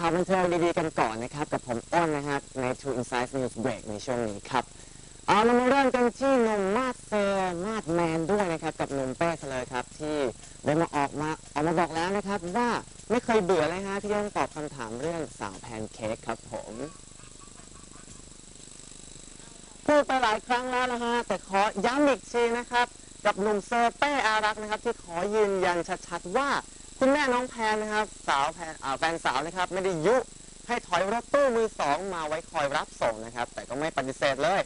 ข่าวบันเทิงดีๆกันก่อนนะครับ กับผมอ้นนะครับใน True Insights News Break ในช่วงนี้ครับ เอาเรามาเริ่มกันที่หนุ่มมาดเซอร์มาดแมนด้วยนะครับ กับหนุ่มเป้เฉลยครับ ที่ได้มาออกมาออกมาบอกแล้วนะครับ ว่าไม่เคยเบื่อเลยฮะที่ต้องตอบคำถามเรื่องสาวแพนเค้กครับผมพูดไปหลายครั้งแล้วนะฮะแต่ขอย้ำอีกทีนะครับ กับหนุ่มเซอร์เป้อารักนะครับ ที่ขอยืนยันชัดๆว่า คุณแม่น้องแพนนะครับ สาวแพนอ่าแฟนสาวนะครับ ไม่ได้ยุให้ถอยรถตู้มือสองมาไว้คอยรับส่งนะครับ แต่ก็ไม่ปฏิเสธเลย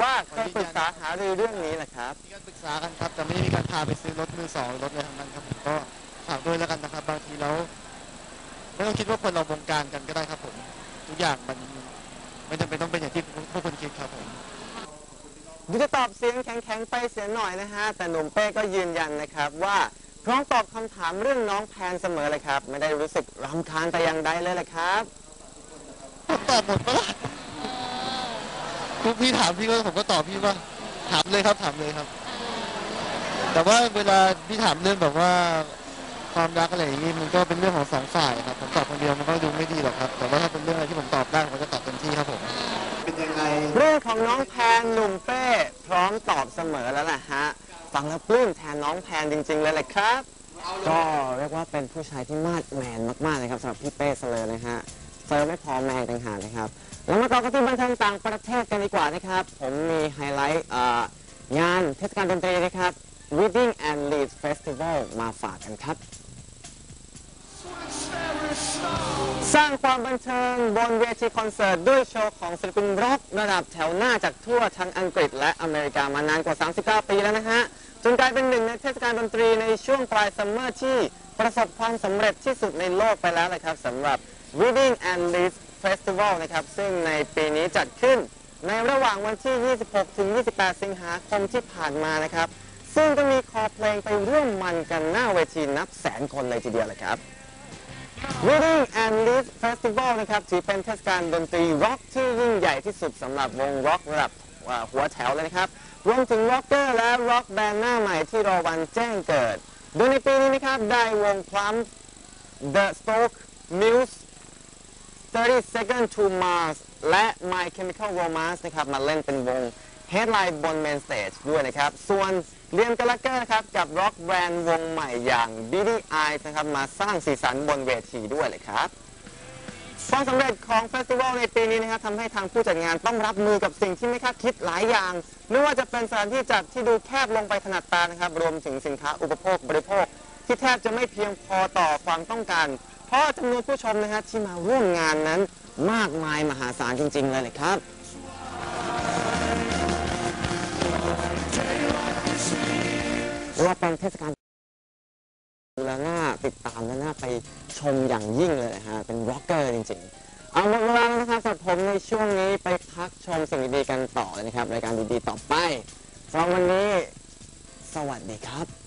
ว่าเคยปรึกษาหารือเรื่องนี้นะครับ มีการปรึกษากันครับแต่ไม่ได้มีการพาไปซื้อรถมือสองหรือรถอะไรทั้งนั้นครับผมก็ฝากด้วยแล้วกันนะครับ บางทีแล้วไม่ต้องคิดว่าคนเราวงการกันก็ได้ครับผมทุกอย่างมันไม่จำเป็นต้องเป็นอย่างที่พวกคนคิดครับผมดูจะตอบเสียงแข็งๆไปเสียหน่อยนะฮะแต่หนุ่มเป้ก็ยืนยันนะครับว่า พร้อมตอบคำถามเรื่องน้องแพนเสมอเลยครับ ไม่ได้รู้สึกรำคาญแต่อย่างใดเลยแหละครับผมตอบหมดปะล่ะทุกพี่ถามพี่ก็ผมก็ตอบพี่ว่าถามเลยครับถามเลยครับ แต่ว่าเวลาพี่ถามเรื่องแบบว่าความรักอะไรอย่างนี้มันก็เป็นเรื่องของสองฝ่ายครับผมตอบคนเดียวมันก็ดูไม่ดีหรอกครับ แต่ว่าถ้าเป็นเรื่องอะไรที่ผมตอบได้ผมก็จะตอบเต็มที่ครับผมเป็นยังไงเรื่องของน้องแพนหนุ่มเป้พร้อมตอบเสมอแล้วล่ะฮะ ฟังแล้วปลื้มแทนน้องแพนจริง ๆ เลยแหละครับ ก็เรียกว่าเป็นผู้ชายที่มาดแมนมากๆเลยครับสำหรับพี่เป้เสลยนะฮะเซอร์ไม่พอแมนต่างหากนะครับ แล้วมาต่อกันที่บันเทิงต่างประเทศกันดีกว่านะครับ ผมมีไฮไลท์เอ่องานเทศกาลดนตรีนะครับ Reading and Leads Festival มาฝากกันครับ สร้างความบันเทิงบนเวทีคอนเสิร์ต ด้วยโชว์ของศิลปินร็อกระดับแถวหน้าจากทั่วทั้งอังกฤษและอเมริกามานานกว่า 39 ปีแล้วนะฮะ จนกลายเป็นหนึ่งในเทศกาลดนตรีในช่วงปลายซัมเมอร์ที่ประสบความสำเร็จที่สุดในโลกไปแล้วนะครับสำหรับ Reading and Leads Festival นะครับ ซึ่งในปีนี้จัดขึ้น ในระหว่างวันที่ 26 ถึง 28 สิงหาคมที่ผ่านมานะครับ ซึ่งก็มีคอเพลงไปร่วมมันกันหน้าเวทีนับแสนคนเลยทีเดียวเลยครับ Reading and Lead Festival นะครับถือเป็นเทศกาลดนตรีร็อกที่ยิ่งใหญ่ที่สุดสำหรับวงร็อกระดับหัวแถวเลยนะครับ รวมถึงร็อกเกอร์และร็อกแบนด์หน้าใหม่ที่รอวันแจ้งเกิด โดยในปีนี้นะครับ ได้วงพลัม The Stoke Muse 30 Second to Mars และ My Chemical Romance นะครับมาเล่นเป็นวง Headline บน Main Stage ด้วยนะครับ ส่วนเลียมกาลเกอร์นะครับกับร็อกแบรนด์วงใหม่อย่าง BD Eyes นะครับมาสร้างสีสันบนเวทีด้วยเลยครับความสำเร็จของเฟสติวัลในปีนี้นะครับทำให้ทางผู้จัดงานต้องรับมือกับสิ่งที่ไม่คาดคิดหลายอย่าง ไม่ว่าจะเป็นสถานที่จัดที่ดูแคบลงไปถนัดตานะครับ รวมถึงสินค้าอุปโภคบริโภค ที่แทบจะไม่เพียงพอต่อความต้องการ เพราะจำนวนผู้ชมนะครับที่มาร่วมงานนั้นมากมายมหาศาลจริง ๆ เลยเลยครับ ว่าเป็นเทศกาลแล้วน่าติดตามและน่าไปชมอย่างยิ่งเลยนะฮะเป็นร็อกเกอร์จริงๆ เอาหมดเวลาแล้วนะครับสำหรับผมในช่วงนี้ไปพักชมสิ่งดีๆกันต่อเลยนะครับรายการดีๆต่อไปสำหรับวันนี้ สวัสดีครับ